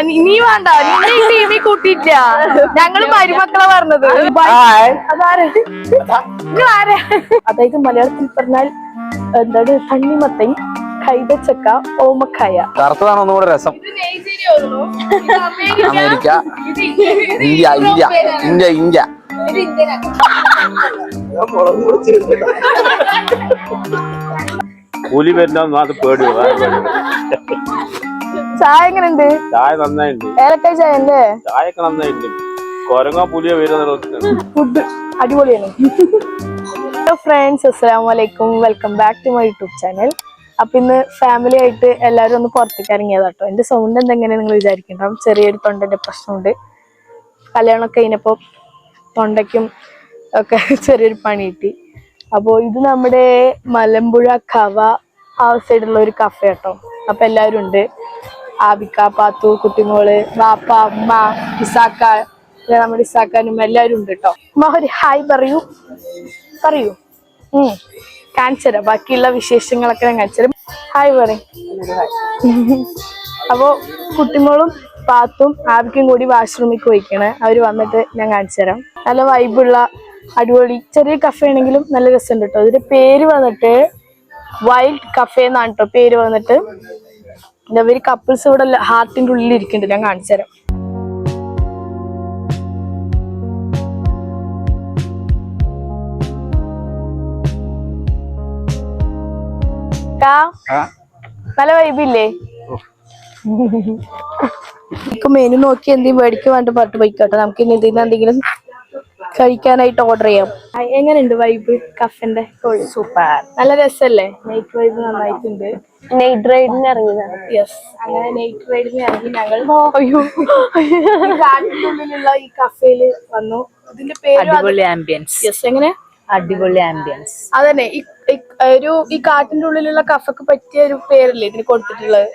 നീ- നീ വേണ്ട. നിന്നെ ഈ ടി വി കൂട്ടിയില്ല ഞങ്ങൾ മരുമക്കളെ പറഞ്ഞത്. അതായത് മലയാളത്തിൽ പറഞ്ഞാൽ എന്താണ് തണ്ണിമത്തൻ കൈതച്ചക്ക ഓമക്കായ. കറുത്തതാണ് ഒന്നുകൂടെ രസം. America? India. India India. India പുലി വരുന്ന പേടി ചായ എങ്ങനെയുണ്ട്? ചായ നന്നായിണ്ട്. ഏലക്കായ ചായ അല്ലേ ചായയൊക്കെ നന്നായിട്ടുണ്ട് കൊരങ്ങ പുലിയോ വരുന്ന ഫുഡ് അടിപൊളിയാണ്. ഹലോ ഫ്രണ്ട്സ് അസ്സാം വലൈക്കും welcome back to my YouTube channel അപ്പൊ ഇന്ന് ഫാമിലി ആയിട്ട് എല്ലാവരും ഒന്ന് പുറത്തേക്ക് ഇറങ്ങിയതാ കേട്ടോ എന്റെ സൗണ്ട് എന്തെങ്ങനെ നിങ്ങൾ വിചാരിക്കണ്ടാവും? ചെറിയൊരു തൊണ്ടന്റെ പ്രശ്നമുണ്ട്. കല്യാണമൊക്കെ കഴിഞ്ഞപ്പോൾ തൊണ്ടയ്ക്കും ഒക്കെ ചെറിയൊരു പണി കിട്ടി. അപ്പോൾ ഇത് നമ്മുടെ മലമ്പുഴ കവ ആ സൈഡുള്ള ഒരു കഫേ കേട്ടോ അപ്പൊ എല്ലാവരും ഉണ്ട്. ആബിക്ക പാത്തു കുട്ടിമോൾ വാപ്പ അമ്മ ഇസാക്ക നമ്മുടെ ഇസാക്കാനും എല്ലാവരും ഉണ്ട് കേട്ടോ. അമ്മ ഹായ് പറയൂ. പറയൂ. ഉം. കാണിച്ചു തരാം. ബാക്കിയുള്ള വിശേഷങ്ങളൊക്കെ ഞാൻ കാണിച്ചുതരാം ഹായ് പറയും. അപ്പോ കുട്ടിമോളും പാത്തും ആർക്കും കൂടി വാഷ്റൂമിൽ പോയിക്കണേ. അവർ വന്നിട്ട് ഞാൻ കാണിച്ചു തരാം. നല്ല വൈബുള്ള അടിപൊളി ചെറിയ കഫേ ആണെങ്കിലും നല്ല രസമുണ്ട് കേട്ടോ. ഇതിന്റെ പേര് വന്നിട്ട് വൈൽഡ് കഫേ എന്നാണ് കേട്ടോ. പേര് വന്നിട്ട് ഇവർ കപ്പിൾസ് ഇവിടെ ഹാർട്ടിന്റെ ഉള്ളിൽ ഇരിക്കുന്നുണ്ട്. ഞാൻ കാണിച്ചു തരാം. നല്ല വൈബില്ലേ മെനു നോക്കി എന്തെങ്കിലും മേടിക്കാൻ വേണ്ടി പാട്ട് പോയിക്കോട്ടെ. നമുക്ക് ഇനി എന്തെങ്കിലും കഴിക്കാനായിട്ട് ഓർഡർ ചെയ്യാം. എങ്ങനെയുണ്ട് വൈബ് കഫന്റെ സൂപ്പർ നല്ല രസല്ലേ? നൈറ്റ് വൈബ് നന്നായിട്ടുണ്ട്. നൈറ്റ് റൈഡിന് ഇറങ്ങിയതാണ് യെസ് അങ്ങനെ നൈറ്റ് റൈഡിന് ഇറങ്ങി ഞങ്ങൾ അയ്യോ. ഈ കാട്ടിനുള്ളിലുള്ള ഈ കഫേയിൽ വന്നു. ഇതിന്റെ പേര് അടിപൊളി ആംബിയൻസ് യെസ് എങ്ങനെ? അടിപൊളി ആംബിയൻസ് അതന്നെ. ഈ ഈ- ഒരു ഈ കാട്ടിന്റെ ഉള്ളിലുള്ള കഫക്ക് പറ്റിയ ഒരു പേരല്ലേ ഇതിന് കൊടുത്തിട്ടുള്ളത്?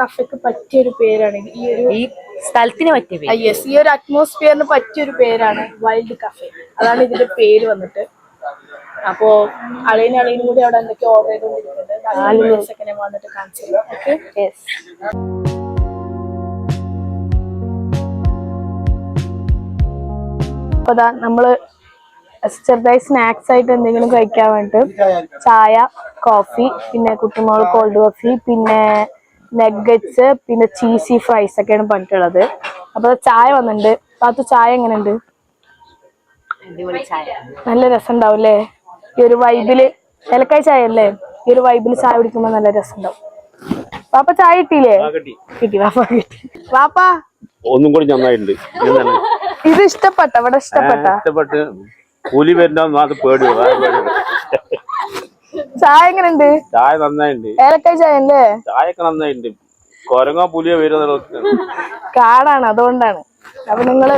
ഈ കഫക്ക് പറ്റിയ ഒരു പേരാണ്. ഈ ഒരു ഈ സ്ഥലത്തിന് പറ്റിയ പേര്. യെസ് ഈ ഒരു അറ്റ്മോസ്ഫിയറിന് പറ്റിയ ഒരു പേരാണ് വൈൽഡ് കഫേ അതാണ് ഇതിന്റെ പേര് വന്നിട്ട്. അപ്പോ അളിയനും അളിയനും കൂടി അവിടെ എന്തൊക്കെ ഓർഡർ ചെയ്തോണ്ടിരിക്കുന്നുണ്ട് വന്നിട്ട് കാണിച്ചു ഓക്കെ അപ്പൊ നമ്മൾ ചെറുതായി സ്നാക്സ് ആയിട്ട് എന്തെങ്കിലും കഴിക്കാൻ വേണ്ടിട്ട് ചായ കോഫി പിന്നെ കുട്ടിമോൾ കോൾഡ് കോഫി പിന്നെ നെഗറ്റ്സ് പിന്നെ ചീസി ഫ്രൈസ് ഒക്കെയാണ് പറഞ്ഞിട്ടുള്ളത്. അപ്പൊ ചായ വന്നിട്ടുണ്ട്. അത് ചായ എങ്ങനെയുണ്ട്? അടിപൊളി ചായ. നല്ല രസം ഉണ്ടാവും ഈ ഒരു വൈബിൽ ഏലക്കായ ചായ അല്ലേ ഈ ഒരു വൈബിൽ ചായ കുടിക്കുമ്പോ നല്ല രസം ഉണ്ടാവും വാപ്പ ചായ കിട്ടിയില്ലേ? കിട്ടി. കിട്ടി വാപ്പ കിട്ടി. വാപ്പ? ഒന്നും കൂടി നന്നായിട്ടുണ്ട്. ഇത് ഇഷ്ടപ്പെട്ട? ഇവിടെ ഇഷ്ടപ്പെട്ട? ഇഷ്ടപ്പെട്ട്. പുലി വരുന്ന പേടി ചായ എങ്ങനെയുണ്ട്? ചായ നന്നായിണ്ട്. ഏലക്കായ ചായ അല്ലേ ചായ ഒക്കെ നന്നായിണ്ട് കൊരങ്ങ പുലിയോ വരുന്ന കാടാണ് അതുകൊണ്ടാണ്. അപ്പൊ നിങ്ങൾ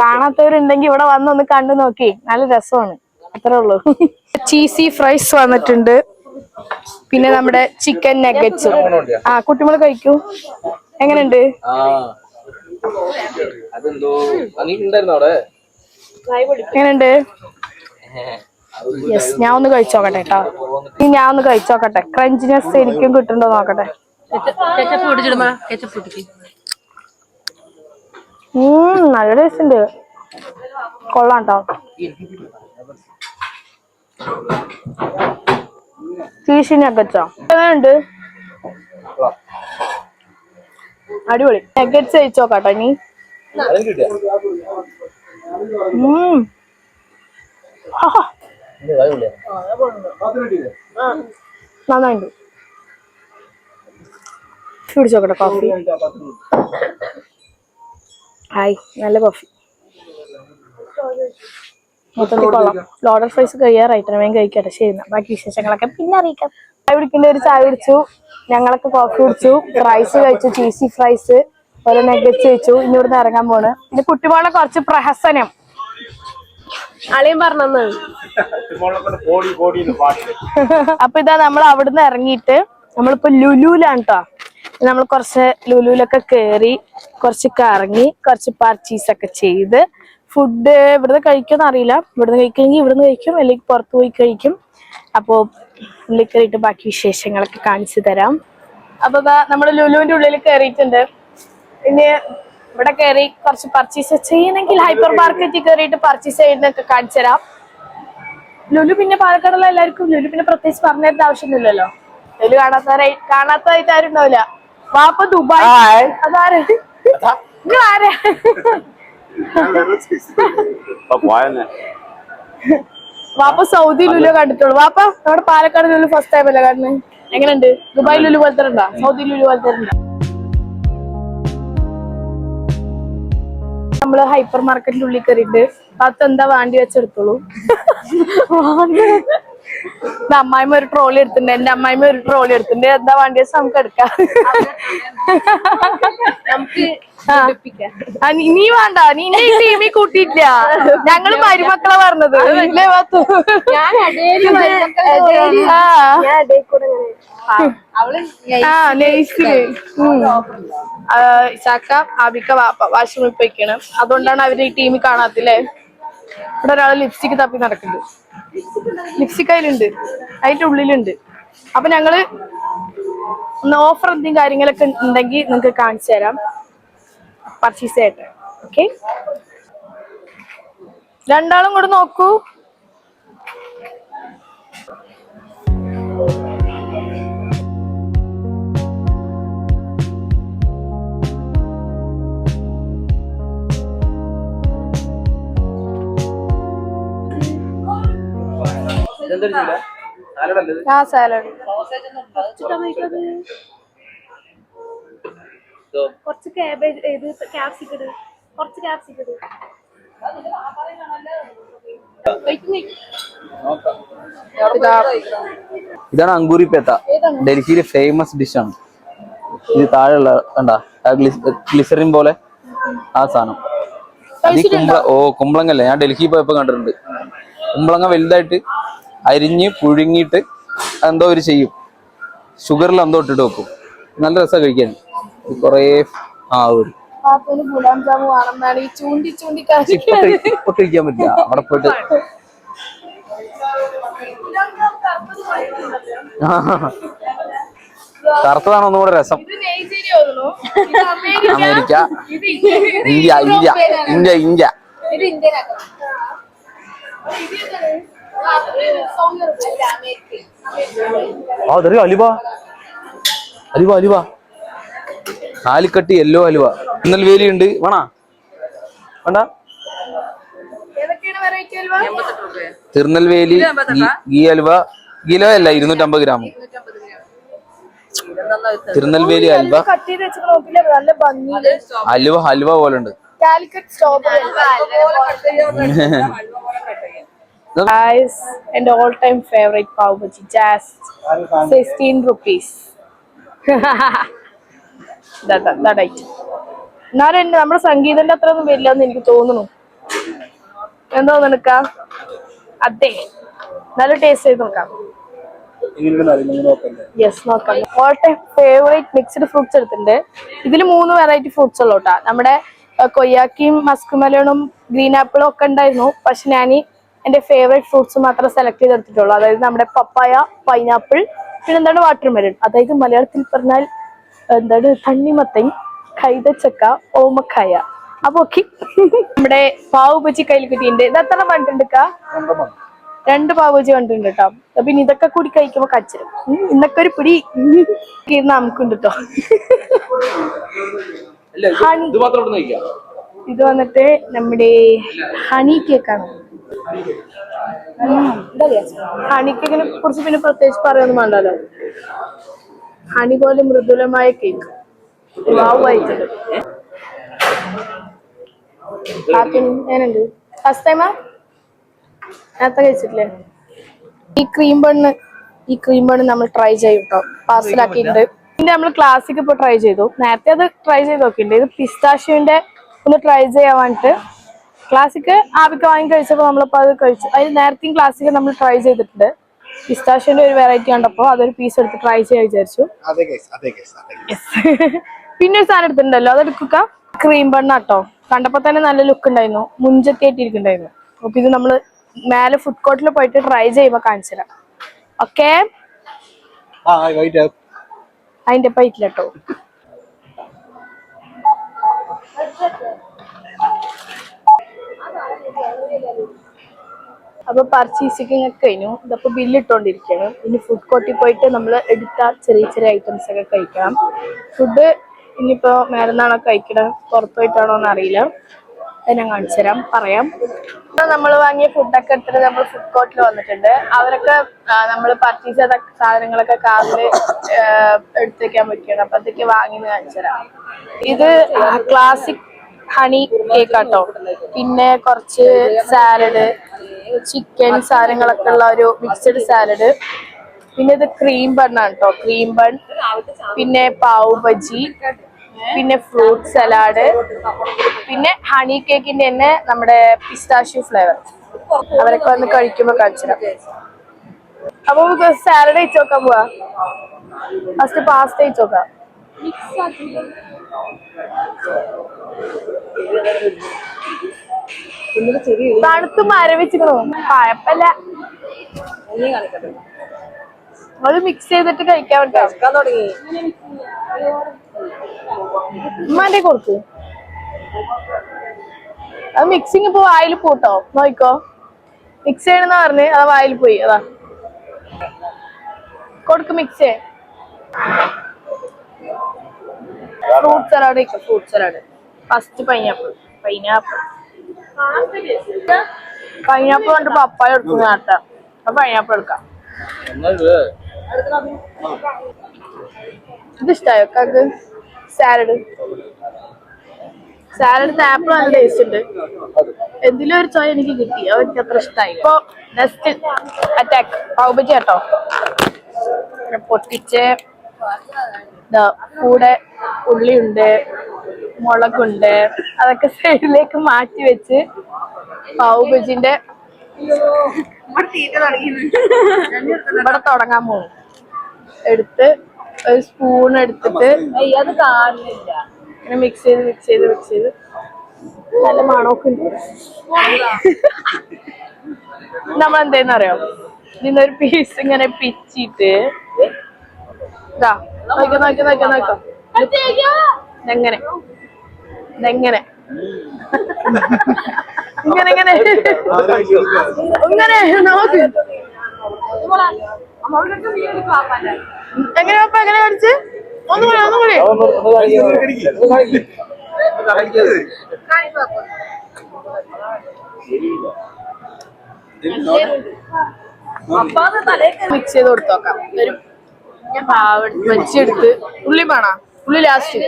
കാണാത്തവരുണ്ടെങ്കിൽ ഇവിടെ വന്ന് ഒന്ന് കണ്ടു നോക്കി. നല്ല രസമാണ്. അത്രേ ഉള്ളൂ. ചീസി ഫ്രൈസ് വന്നിട്ടുണ്ട്. പിന്നെ നമ്മുടെ ചിക്കൻ നെഗറ്റ്സ് ആ കുട്ടിമോൾ കഴിക്കൂ. എങ്ങനെയുണ്ട്? എങ്ങനെയുണ്ട്? യെസ് ഞാൻ ഒന്ന് കഴിച്ചോക്കട്ടെ കേട്ടോ ഇനി ഞാൻ ഒന്ന് കഴിച്ചോക്കട്ടെ. ക്രഞ്ചിനെസ് എനിക്കും കിട്ടുന്നുണ്ടോ നോക്കട്ടെ. നല്ല ടേസ്റ്റ് ഉണ്ട് കൊള്ളാം കേട്ടോ ണ്ട് അടിപൊളി. നെഗറ്റ്സ് കഴിച്ചോക്കാട്ടോ ഇനി. ഉം. ആഹാ, നന്നായിട്ടുണ്ട് കുടിച്ചോക്കട്ടെ കോഫി ഹായ് നല്ല കോഫി മൊത്തത്തിൽ കൊള്ളാം. ലോഡർ ഫ്രൈസ് കഴിയാറായിട്ട് വേഗം കഴിക്കട്ടെ. ശരി ബാക്കി വിശേഷങ്ങളൊക്കെ പിന്നെ അറിയിക്കാം. ചായ കുടിക്കേണ്ട ഒരു ചായ കുടിച്ചു. ഞങ്ങളൊക്കെ കോഫി കുടിച്ചു. റൈസ് കഴിച്ചു ചീസി ഫ്രൈസ് ഓരോ നെഗറ്റ്സ് കഴിച്ചു. ഇനി ഇവിടുന്ന് ഇറങ്ങാൻ പോണ്. പിന്നെ കുട്ടിമോളെ കുറച്ച് പ്രഹസനം. അളിയും പാട്ട് അപ്പൊ ഇതാ നമ്മൾ അവിടുന്ന് ഇറങ്ങിയിട്ട് നമ്മളിപ്പോ ലുലുലാണ് കേട്ടോ നമ്മൾ കുറച്ച് ലുലുലൊക്കെ കേറി കുറച്ച് കറങ്ങി കുറച്ച് പർച്ചേസ് ഒക്കെ ചെയ്ത് ഫുഡ് ഇവിടുന്ന് കഴിക്കുമെന്ന് അറിയില്ല ഇവിടുന്ന് കഴിക്കണമെങ്കിൽ ഇവിടുന്ന് കഴിക്കും അല്ലെങ്കിൽ പുറത്ത് പോയി കഴിക്കും. അപ്പോൾ ഉള്ളിൽ കയറിയിട്ട് ബാക്കി വിശേഷങ്ങളൊക്കെ കാണിച്ചു തരാം. അപ്പൊ നമ്മൾ നമ്മൾ ലുലുവിന്റെ ഉള്ളിൽ കയറിയിട്ടുണ്ട്. ഇനി ഇവിടെ കയറി കുറച്ച് പർച്ചേസ് ചെയ്യണമെങ്കിൽ ഹൈപ്പർ മാർക്കറ്റിൽ കയറിയിട്ട് പർച്ചേസ് ചെയ്യുന്നൊക്കെ കാണിച്ചു തരാം. ലുലു പിന്നെ പാലക്കാടുള്ള എല്ലാവർക്കും ലുലു പിന്നെ പ്രത്യേകിച്ച് പറഞ്ഞിരുന്ന ആവശ്യമൊന്നുമില്ലല്ലോ ലുലു കാണാത്തവരായി കാണാത്തതായിട്ട് ആരും ഉണ്ടാവില്ല വാപ്പ ദുബായ്. അതാരെ? വാപ്പ സൗദി ലുലു കണ്ടിട്ടുള്ളൂ. വാപ്പ നമ്മുടെ പാലക്കാട് ലുലു ഫസ്റ്റ് ടൈം അല്ലേ കാണുന്നത് എങ്ങനെയുണ്ട്? ദുബായ് ലുലു പോലത്തെ ഉണ്ടോ സൗദി ലുലു പോലത്തെ ഉണ്ടോ നമ്മൾ ഹൈപ്പർ മാർക്കറ്റിന്റെ ഉള്ളിൽ കയറിയിട്ട് പത്ത് എന്താ വാണ്ടി വെച്ചെടുത്തോളൂ? ഇത് അമ്മായിമ്മ ഒരു ട്രോളി എടുത്തിട്ടുണ്ട്. എന്റെ അമ്മായിമ്മ ഒരു ട്രോളി എടുത്തിട്ടുണ്ട്. എന്താ വാണ്ടി വെച്ചാൽ നമുക്ക് എടുക്കാം. നീ- വേണ്ട. നീ ടീമിൽ കൂട്ടിയില്ല ഞങ്ങൾ മരുമക്കളെ പറഞ്ഞത്. ഇല്ലേ വാത്തു? ആ. ഇസാക്ക ആബിക്ക വാശി മുപ്പിക്കണം അതുകൊണ്ടാണ് അവർ ഈ ടീമിൽ കാണാത്തില്ലേ ഇവിടെ ഒരാൾ ലിപ്സ്റ്റിക് തപ്പി നടക്കുന്നുണ്ട്. ലിപ്സ്റ്റിക് അതിലുണ്ട് അതിന്റെ ഉള്ളിലുണ്ട്. അപ്പൊ ഞങ്ങൾ ഓഫർ എന്തെങ്കിലും കാര്യങ്ങളൊക്കെ ഉണ്ടെങ്കിൽ നിങ്ങൾക്ക് കാണിച്ചു തരാം. പർച്ചേസ് ചെയ്യട്ടെ. ഓക്കെ രണ്ടാളും കൂടെ നോക്കൂ. ആ സാലഡ് കുറച്ച് കാബേജ് ഇത് ക്യാപ്സിക്കട് കുറച്ച് ക്യാപ്സിക്കട് ഇട്. ഇതാണ് അങ്കൂരി പേത്ത. ഡൽഹിയിലെ ഫേമസ് ഡിഷാണ് ഇത് താഴെയുള്ള കണ്ടാ? ഗ്ലിസറിൻ പോലെ ആ സാധനം. ഈ കുമ്പള ഓ കുമ്പളങ്ങല്ലേ? ഞാൻ ഡൽഹി പോയപ്പോ കണ്ടിട്ടുണ്ട്. കുമ്പളങ്ങ വലുതായിട്ട് അരിഞ്ഞ് പുഴുങ്ങിയിട്ട് എന്തോ ഒരു ചെയ്യും. ഷുഗറിൽ എന്തോ ഇട്ടിട്ട് വെക്കും. നല്ല രസമാണ് കഴിക്കാൻ. കുറേ ആ ഒരു ഗുലാം ജാമു വേണമെന്നാണ് ഈ ചൂണ്ടി ചൂണ്ടി ഇപ്പൊ കഴിക്കാൻ പറ്റില്ല. അവിടെ പോയിട്ട് കറുത്തതാണ് ഒന്നുകൂടെ രസം. ഇത് നൈജീരിയ തോന്നുന്നു ഇത് America India India India. India അലിബ ആ അതൊരു അലുവ അലുവ അലുവ യെല്ലോ അലുവ. ഇന്നൽ വേലി ഉണ്ട് വേണാ? വേണ്ട. തിരുനെൽവേലി ഗീ- ഗീ അലുവ കിലോ അല്ല ഇരുന്നൂറ്റമ്പത് ഗ്രാം. തിരുനെൽവേലി അലുവ. ഹലുവ പോലെ ഉണ്ട് ഗൈസ് എന്റെ all time favourite pav bhaji just sixteen rupees എന്നാലും എന്നെ നമ്മുടെ സംഗീതന്റെ അത്ര ഒന്നും വരില്ല എന്ന് എനിക്ക് തോന്നുന്നു. എന്തോ നിനക്ക? അതെ. നല്ല ടേസ്റ്റ് ചെയ്ത് നോക്കാം. യെസ് നോക്കാം. All time favourite mixed fruits എടുത്തിട്ടുണ്ട്. ഇതിൽ മൂന്ന് വെറൈറ്റി ഫ്രൂട്ട്സ് ഉള്ളു കേട്ടോ നമ്മുടെ കൊയ്യാക്കിയും മസ്കുമലണും മെലോണും ഗ്രീൻ ആപ്പിളും ഒക്കെ ഉണ്ടായിരുന്നു. പക്ഷെ ഞാൻ എന്റെ ഫേവറേറ്റ് ഫ്രൂട്ട്സ് മാത്രം സെലക്ട് ചെയ്തെടുത്തിട്ടുള്ളൂ. അതായത് നമ്മുടെ പപ്പായ പൈനാപ്പിൾ പിന്നെ എന്താണ് വാട്ടർ മെലൺ അതായത് മലയാളത്തിൽ പറഞ്ഞാൽ എന്താണ് തണ്ണിമത്തൻ കൈതച്ചക്ക ഓമക്കായ. അപ്പൊ ഓക്കെ. നമ്മുടെ പാവ് ബജി കയ്യിൽ കിട്ടിയിട്ടുണ്ട് ഇത് എത്ര പറഞ്ഞിട്ടുണ്ട് രണ്ട് പാവജി പണ്ടുണ്ട് കേട്ടോ പിന്നെ ഇതൊക്കെ കൂടി കഴിക്കുമ്പോ കച്ചരും. ഇന്നൊക്കെ ഒരു പിടി നമുക്കുണ്ട് കേട്ടോ ഇത് വന്നിട്ട് നമ്മുടെ ഹണി കേക്കാണ് ഹണി കേക്കിനെ കുറിച്ച് പിന്നെ പ്രത്യേകിച്ച് പറയൊന്നും വേണ്ടല്ലോ. ഹണി പോലെ മൃദുലമായ കേക്ക്. വാവായിട്ടുണ്ട് എങ്ങനെയുണ്ട് ഫസ്റ്റ് ടൈമാ നേരത്തെ കഴിച്ചിട്ടില്ലേ? ഈ ക്രീം ബണ്ണ് ഈ ക്രീം ബണ്ണ് നമ്മൾ ട്രൈ ചെയ്യും കേട്ടോ പാർസലാക്കിയിട്ടുണ്ട് ഇതിന്റെ നമ്മൾ ക്ലാസിക് ഇപ്പൊ ട്രൈ ചെയ്തു. നേരത്തെ അത് ട്രൈ ചെയ്ത് നോക്കിയിട്ടുണ്ട്. ഇത് പിസ്താഷ്യൂന്റെ ഒന്ന് ട്രൈ ചെയ്യാൻ വേണ്ടിട്ട് ക്ലാസിക് ആവിക്ക് വാങ്ങി കഴിച്ചപ്പോൾ നമ്മളിപ്പോൾ അത് കഴിച്ചു. അതിന് നേരത്തെയും ക്ലാസിക് നമ്മൾ ട്രൈ ചെയ്തിട്ടുണ്ട്. പിസ്താഷ്യൂന്റെ ഒരു വെറൈറ്റി കണ്ടപ്പോ അതൊരു പീസ് എടുത്ത് ട്രൈ ചെയ്യാൻ വിചാരിച്ചു. പിന്നെ ഒരു സാധനം എടുത്തിട്ടുണ്ടല്ലോ അതെടുക്കുക ക്രീം ബണ്ണാട്ടോ കണ്ടപ്പോ തന്നെ നല്ല ലുക്ക് ഉണ്ടായിരുന്നു. മുഞ്ചത്തിയായിട്ടിരിക്കുന്നുണ്ടായിരുന്നു. അപ്പൊ ഇത് നമ്മൾ മേലെ ഫുഡ് കോർട്ടിൽ പോയിട്ട് ട്രൈ ചെയ്യുമ്പോ കാണിച്ചു തരാം ഓക്കെ ആ വൈറ്റ് അതിന്റെ പൈറ്റില്ല കേട്ടോ അപ്പൊ പർച്ചേസിങ് ഒക്കെ കഴിഞ്ഞു. ഇതപ്പോ ബില്ല് ഇട്ടോണ്ടിരിക്കുകയാണ് ഇനി ഫുഡ് കോർട്ടിൽ പോയിട്ട് നമ്മൾ എടുത്ത ചെറിയ ചെറിയ ഐറ്റംസ് ഒക്കെ കഴിക്കണം. ഫുഡ് ഇനിയിപ്പോ മേലെന്നാണോ കഴിക്കണം? പുറത്തുപോയിട്ടാണോ എന്ന് അറിയില്ല ഞാൻ കാണിച്ചു തരാം. പറയാം. ഇപ്പൊ നമ്മൾ വാങ്ങിയ ഫുഡൊക്കെ എടുത്തിട്ട് നമ്മൾ ഫുഡ് കോർട്ടിൽ വന്നിട്ടുണ്ട്. അവരൊക്കെ നമ്മൾ പർച്ചേസ് ചെയ്ത സാധനങ്ങളൊക്കെ കാറിൽ എടുത്തേക്കാൻ പറ്റിയാണ്. അപ്പൊ അതൊക്കെ വാങ്ങി കാണിച്ചു തരാം. ഇത് ക്ലാസിക് ഹണി കേക്ക് ആട്ടോ. പിന്നെ കുറച്ച് സാലഡ് ചിക്കൻ സാധനങ്ങളൊക്കെ ഉള്ള ഒരു മിക്സഡ് സാലഡ് പിന്നെ ഇത് ക്രീം ബൺ ആണ് കേട്ടോ ക്രീം ബൺ പിന്നെ പാവ് ബജി. പിന്നെ ഫ്രൂട്ട് സലാഡ് പിന്നെ ഹണി കേക്കിന്റെ തന്നെ നമ്മുടെ പിസ്താഷ്യൂ ഫ്ലേവർ അവരൊക്കെ വന്ന് കഴിക്കുമ്പോ കാണിച്ചുതരാം. അപ്പൊ സാലഡ് കഴിച്ചു നോക്കാൻ പോവാ. ഫസ്റ്റ് പാസ്ത കഴിച്ചു നോക്കാം. തണുത്ത് മരവിച്ചിക്കണോ കുഴപ്പല്ല അത് മിക്സ് ചെയ്തിട്ട് കഴിക്കാൻ ഉമ്മാന്റെ കൊടുക്ക്. അത് മിക്സിങ് ഇപ്പൊ വായിൽ പോട്ടോ? നോയിക്കോ മിക്സ് ചെയ്യണെന്ന് പറഞ്ഞ് അത് വായിൽ പോയി. അതാ. കൊടുക്ക് മിക്സ് ഫ്രൂട്ട് സലാഡ് കഴിക്കാം fruit salad first pineapple pineapple pineapple കണ്ട് പപ്പായ എടുക്കും നേരത്തെ. അപ്പൊ പൈനാപ്പിൾ എടുക്കാം. ഇത് ഇഷ്ടായോ? കാക്ക് സാലഡ് സാലഡ് ആപ്പിൾ നല്ല ടേസ്റ്റ് ഉണ്ട്. എന്തിലും ഒരു ചോയ എനിക്ക് കിട്ടി. അത് എനിക്ക് അത്ര ഇഷ്ടമായി ഇപ്പൊ നെക്സ്റ്റ് അറ്റാക്ക് പൗബജി കേട്ടോ. പൊട്ടിച്ച് കൂടെ ഉള്ളിയുണ്ട് മുളകുണ്ട് അതൊക്കെ സൈഡിലേക്ക് മാറ്റി വെച്ച് പൗബജിന്റെ ഇവിടെ തുടങ്ങാൻ പോകും എടുത്ത് ഒരു സ്പൂൺ എടുത്തിട്ട് അത് കാണില്ല ഇങ്ങനെ മിക്സ് ചെയ്ത് മിക്സ് ചെയ്ത് മിക്സ് ചെയ്ത്. നല്ല മണമൊക്കെ ഉണ്ട്. നമ്മൾ എന്തേന്ന് അറിയോ ഇതിന്നൊരു പീസ് ഇങ്ങനെ പിച്ചിട്ട്. ഇതാ നോക്കാം നോക്കാം നോക്കാം നോക്കിയോ ഇതെങ്ങനെ? ഇതെങ്ങനെ? ഇങ്ങനെ ഇങ്ങനെ. ഇങ്ങനെ നോക്ക് എങ്ങനെ പപ്പ എങ്ങനെ കടിച്ച് ഒന്നും കൂടെ ഒന്നും കൂടെ. മിക്സ് ചെയ്ത് കൊടുത്തോക്കാം. ഞാൻ പാവ വെച്ചെടുത്ത് ഉള്ളി വേണോ? ഉള്ളി ലാസ്റ്റ്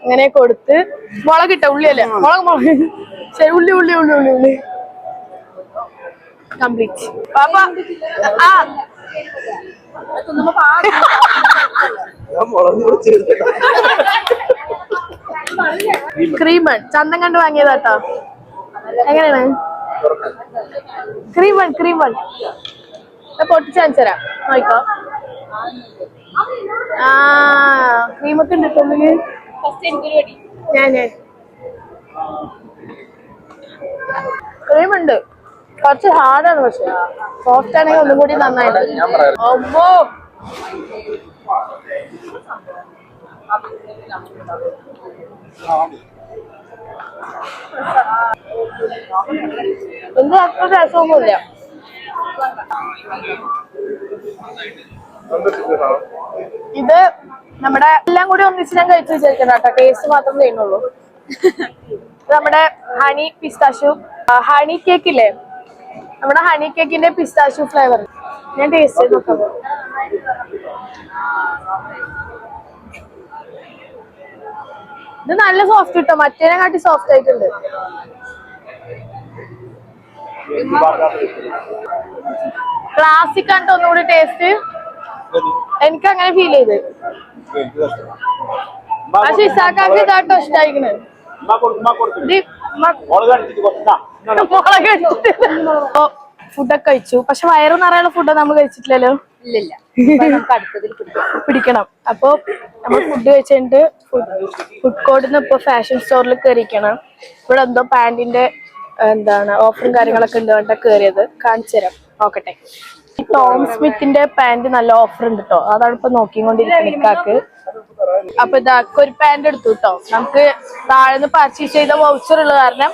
അങ്ങനെ കൊടുത്ത് മുളകിട്ട ഉള്ളിയല്ല മുളക് മുളക്. ശരി ഉള്ളി ഉള്ളി ഉള്ളി ഉള്ളി ഉള്ളി. കംപ്ലീറ്റ് പാപ്പ ആ. ക്രീമൺ. ചന്തം കണ്ട് വാങ്ങിയതാട്ടോ എങ്ങനെയാണ്? ക്രീമൺ ക്രീമൺ. പൊട്ടിച്ച് കാണിച്ചു തരാം. നോക്കോ ആ ക്രീമൊക്കെ ഉണ്ട് ക്രീം ഉണ്ട് കുറച്ച് ഹാർഡാണ് പക്ഷെ. സോഫ്റ്റ് ആണെങ്കിൽ ഒന്നും കൂടി നന്നായിട്ട്. അമ്മോ. എന്ത് അത്ര രസമൊന്നുമില്ല. ഇത് നമ്മുടെ എല്ലാം കൂടി ഒന്നിച്ച് ഞാൻ കഴിച്ചു വിചാരിക്കണം കേട്ടോ. ടേസ്റ്റ് മാത്രം ചെയ്യുന്നുള്ളൂ. നമ്മുടെ ഹണി പിസ്താഷു ഹണി കേക്ക് ഇല്ലേ? നമ്മുടെ ഹണി കേക്കിന്റെ പിസ്താഷു ഫ്ലേവർ ഞാൻ ടേസ്റ്റ് ചെയ്ത് നോക്കാം. ഇത് നല്ല സോഫ്റ്റ് കിട്ടോ. മറ്റേനെ കാട്ടി സോഫ്റ്റ് ആയിട്ടുണ്ട്. ക്ലാസിക് ആണ് ഒന്നുകൂടി ടേസ്റ്റ് എനിക്ക് അങ്ങനെ ഫീൽ ചെയ്ത്. പക്ഷെ ഇസാക്കാക്ക് ഇതാട്ടോ ഇഷ്ടായിക്കണ്. മുളക് ഫുഡൊക്കെ കഴിച്ചു. പക്ഷെ വയറ് നിറയുള്ള ഫുഡ് നമ്മൾ കഴിച്ചിട്ടില്ലല്ലോ? ഇല്ലില്ല. പിടിക്കണം. അപ്പൊ നമ്മൾ ഫുഡ് കഴിച്ചിട്ട് ഫുഡ് കോർട്ടിൽ നിന്ന് ഇപ്പൊ ഫാഷൻ സ്റ്റോറിൽ കയറിയിരിക്കണം ഇവിടെ എന്തോ പാന്റിന്റെ എന്താണ് ഓഫറും കാര്യങ്ങളൊക്കെ ഉണ്ട് കണ്ട കയറിയത് കാണിച്ചു തരാം നോക്കട്ടെ. ടോം സ്മിത്തിന്റെ പാന്റ് നല്ല ഓഫർ ഉണ്ട് കേട്ടോ അതാണ് ഇപ്പൊ നോക്കിക്കൊണ്ടിരിക്കുന്നത് ഇക്കാക്ക് അപ്പൊ ഇതാക്ക് ഒരു പാന്റ് എടുത്തു കേട്ടോ നമുക്ക് താഴെ പർച്ചേസ് ചെയ്ത വൗച്ചർ ഉള്ള കാരണം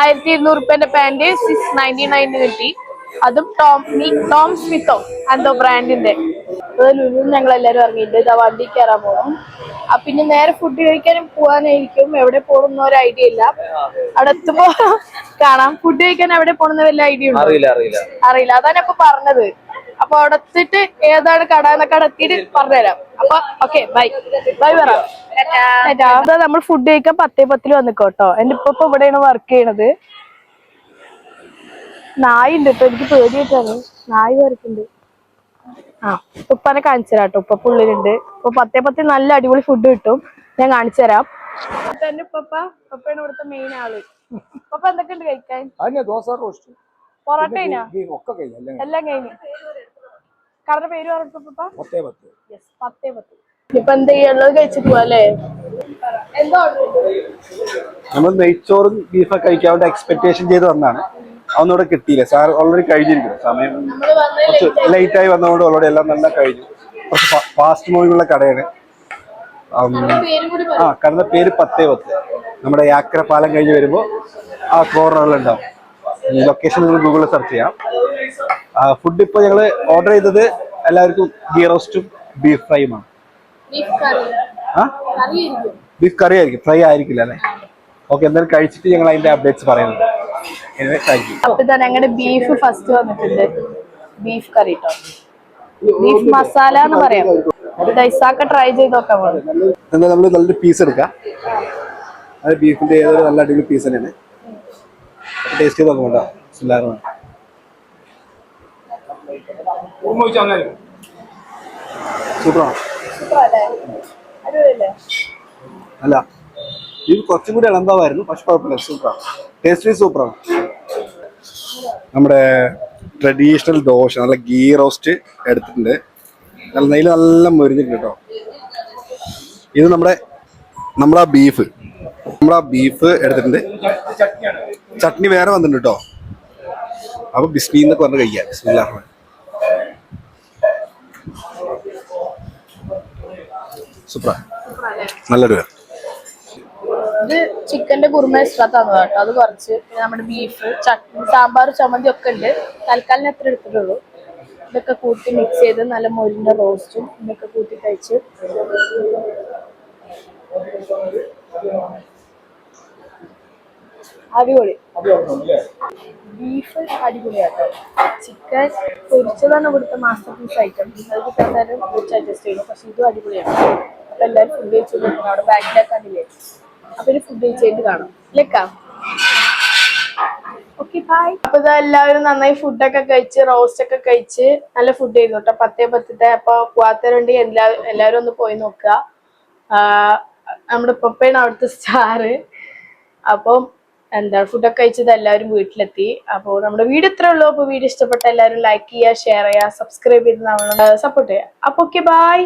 ആയിരത്തി ഇരുന്നൂറ് റുപ്യന്റെ പാന്റ് സിക്സ് നയന്റി നയൻ കിട്ടി. അതും ടോം ടോം സ്മിത്തോ എന്തോ ബ്രാൻഡിന്റെ ലുലു ഞങ്ങൾ എല്ലാരും ഇറങ്ങിയിട്ട് ഇതാ വണ്ടി കയറാൻ പോകണം അപ്പൊ പിന്നെ നേരെ ഫുഡ് കഴിക്കാനും പോകാനായിരിക്കും എവിടെ പോകണം ഒരു ഐഡിയ ഇല്ല. അവിടെ എത്തുമ്പോ കാണാം. ഫുഡ് കഴിക്കാൻ എവിടെ പോകണമെന്ന് വല്ല ഐഡിയ ഉണ്ടോ? അറിയില്ല അറിയില്ല. അറിയില്ല. അതാണ് ഇപ്പൊ പറഞ്ഞത്. അപ്പൊ അവിടെ എത്തിട്ട് ഏതാണ് കട എന്നൊക്കെ അവിടെ എത്തിയിട്ട് പറഞ്ഞുതരാം. അപ്പൊ ഓക്കെ ബൈ ബൈ പറ. അതാ നമ്മൾ ഫുഡ് കഴിക്കാൻ പത്തേ പത്തിൽ വന്നിക്കോട്ടോ എന്റെ ഇപ്പൊ ഇപ്പൊ ഇവിടെയാണ് വർക്ക് ചെയ്യണത്. നായ ഉണ്ട് കേട്ടോ എനിക്ക് പേടിയായിട്ടാണ്. നായ വരക്കുണ്ട് ആ ഉപ്പനെ കാണിച്ചു തരാം കേട്ടോ ഉപ്പ പുള്ളിലുണ്ട് ഇപ്പൊ പത്തേ പത്തി നല്ല അടിപൊളി ഫുഡ് കിട്ടും. ഞാൻ കാണിച്ചു തരാം എന്റെ ഉപ്പ ഉപ്പയാണ് ഇവിടുത്തെ മെയിൻ ആൾ. ഉപ്പ എന്തൊക്കെയുണ്ട് കഴിക്കാൻ? പൊറോട്ട എല്ലാം കഴിഞ്ഞു. കടയുടെ പേര് പറഞ്ഞപ്പോ പത്തേ പത്ത്. ഇപ്പൊ എന്ത് ചെയ്യുള്ളത് കഴിച്ചിട്ട് പോവാല്ലേ? നമ്മൾ നെയ്ച്ചോറും ബീഫൊക്കെ കഴിക്കാൻ വേണ്ടി എക്സ്പെക്ടേഷൻ ചെയ്ത് വന്നാണ് അതൊന്നും ഇവിടെ കിട്ടിയില്ല. സാർ ഓൾറെഡി കഴിഞ്ഞിരിക്കുന്നു. സമയം കുറച്ച് ലേറ്റ് ആയി വന്നതുകൊണ്ട് ഓൾറെഡി എല്ലാം നല്ല കഴിഞ്ഞു. കുറച്ച് ഫാസ്റ്റ് മൂവിംഗ് ഉള്ള കടയാണ്. ആ കടയുടെ പേര് പത്തേ പത്ത്. നമ്മുടെ യാക്ര പാലം കഴിഞ്ഞ് വരുമ്പോൾ ആ കോർണറിൽ ഉണ്ടാവും. ഈ ലൊക്കേഷൻ നിങ്ങൾ ഗൂഗിളിൽ സെർച്ച് ചെയ്യാം. ഫുഡ് ഇപ്പോൾ ഞങ്ങൾ ഓർഡർ ചെയ്തത് എല്ലാവർക്കും ഗീ റോസ്റ്റും ബീഫ് ഫ്രൈയുമാണ് ബീഫ് കറി ആയിരിക്കും. ഫ്രൈ ആയിരിക്കില്ല അല്ലേ? ഓക്കെ എന്തായാലും കഴിച്ചിട്ട് ഞങ്ങൾ അതിന്റെ അപ്ഡേറ്റ്സ് പറയുന്നുണ്ട്. അപ്പൊ ഇതാ ഞങ്ങളുടെ ബീഫ് ഫസ്റ്റ് വന്നിട്ടുണ്ട്. ബീഫ് കറി കേട്ടോ ബീഫ് മസാല എന്ന് പറയാം. ഇത് ഐസാക്ക ട്രൈ ചെയ്ത് നോക്കാൻ എന്താ നമ്മൾ നല്ലൊരു പീസ് എടുക്കാം. അത് ബീഫിന്റെ ഏതൊരു നല്ല അടിപൊളി പീസ് തന്നെയാണ്. ടേസ്റ്റ് ചെയ്ത് സൂപ്പറാണ്? അല്ല. ബീഫ് കുറച്ചും കൂടി ഇളമ്പാവായിരുന്നു പക്ഷെ കുഴപ്പമില്ല സൂപ്പറാണ്. ടേസ്റ്റ് സൂപ്പറാണ്. നമ്മുടെ ട്രഡീഷണൽ ദോശ നല്ല ഗീ റോസ്റ്റ് എടുത്തിട്ടുണ്ട്. നല്ല നെയ്യിൽ നല്ല മുരിഞ്ഞിട്ടുണ്ട് കേട്ടോ. ഇത് നമ്മുടെ നമ്മുടെ ആ ബീഫ് നമ്മുടെ ആ ബീഫ് എടുത്തിട്ടുണ്ട്. ചട്നി വേറെ വന്നിട്ടുണ്ട് കേട്ടോ. അപ്പൊ ബിസ്മി എന്നൊക്കെ പറഞ്ഞ് കഴിക്കാം. ബിസ്മില്ലാഹ് റഹ്മാൻ. സൂപ്പറാ. നല്ലൊരു പേര് ഇത് ചിക്കന്റെ കുറുമ എക്സ്ട്രാ തന്നതാണ് കേട്ടോ. അത് കുറച്ച്. പിന്നെ നമ്മുടെ ബീഫ് ചട്നി സാമ്പാർ ചമ്മന്തി ഒക്കെ ഉണ്ട്. തൽക്കാലം എത്ര എടുത്തിട്ടുള്ളൂ. ഇതൊക്കെ കൂട്ടി മിക്സ് ചെയ്ത് നല്ല മൊരിന്റെ റോസ്റ്റും ഇതൊക്കെ കൂട്ടി കഴിച്ച്. അടിപൊളി. ബീഫ് അടിപൊളിയാട്ടോ ചിക്കൻ പൊരിച്ചതാണ് ഇവിടുത്തെ മാസ്റ്റർ പീസ് ഐറ്റം അത് കിട്ടാൻ അഡ്ജസ്റ്റ് ചെയ്യുന്നു പക്ഷെ ഇതും അടിപൊളിയാണ്. അപ്പൊ എല്ലാവരും ഫുഡ് കഴിച്ചു കൊടുക്കണം. അവിടെ ബാക്കിലൊക്കെ കണ്ടില്ലേ അപ്പൊ ഫുഡ് കഴിച്ചിട്ട് കാണാം. ലെക്കാ ഓക്കെ ബൈ അപ്പൊ ഇതാ എല്ലാവരും നന്നായി ഫുഡൊക്കെ കഴിച്ച് റോസ്റ്റ് ഒക്കെ കഴിച്ച് നല്ല ഫുഡ് ചെയ്തു കേട്ടോ പത്തേ പത്തത്തെ അപ്പൊ പോവാത്തവരുണ്ടെങ്കിൽ എല്ലാ എല്ലാവരും ഒന്ന് പോയി നോക്കുക. നമ്മുടെ പപ്പയാണ് അവിടുത്തെ സ്റ്റാറ് അപ്പം എന്താ ഫുഡൊക്കെ കഴിച്ചത് എല്ലാവരും വീട്ടിലെത്തി. അപ്പോൾ നമ്മുടെ വീട് ഇത്രേ ഉള്ളൂ. അപ്പോൾ വീഡിയോ ഇഷ്ടപ്പെട്ട എല്ലാവരും ലൈക്ക് ചെയ്യുക ഷെയർ ചെയ്യുക സബ്സ്ക്രൈബ് ചെയ്ത് നമ്മൾ സപ്പോർട്ട് ചെയ്യുക. അപ്പോൾ ഓക്കെ ബൈ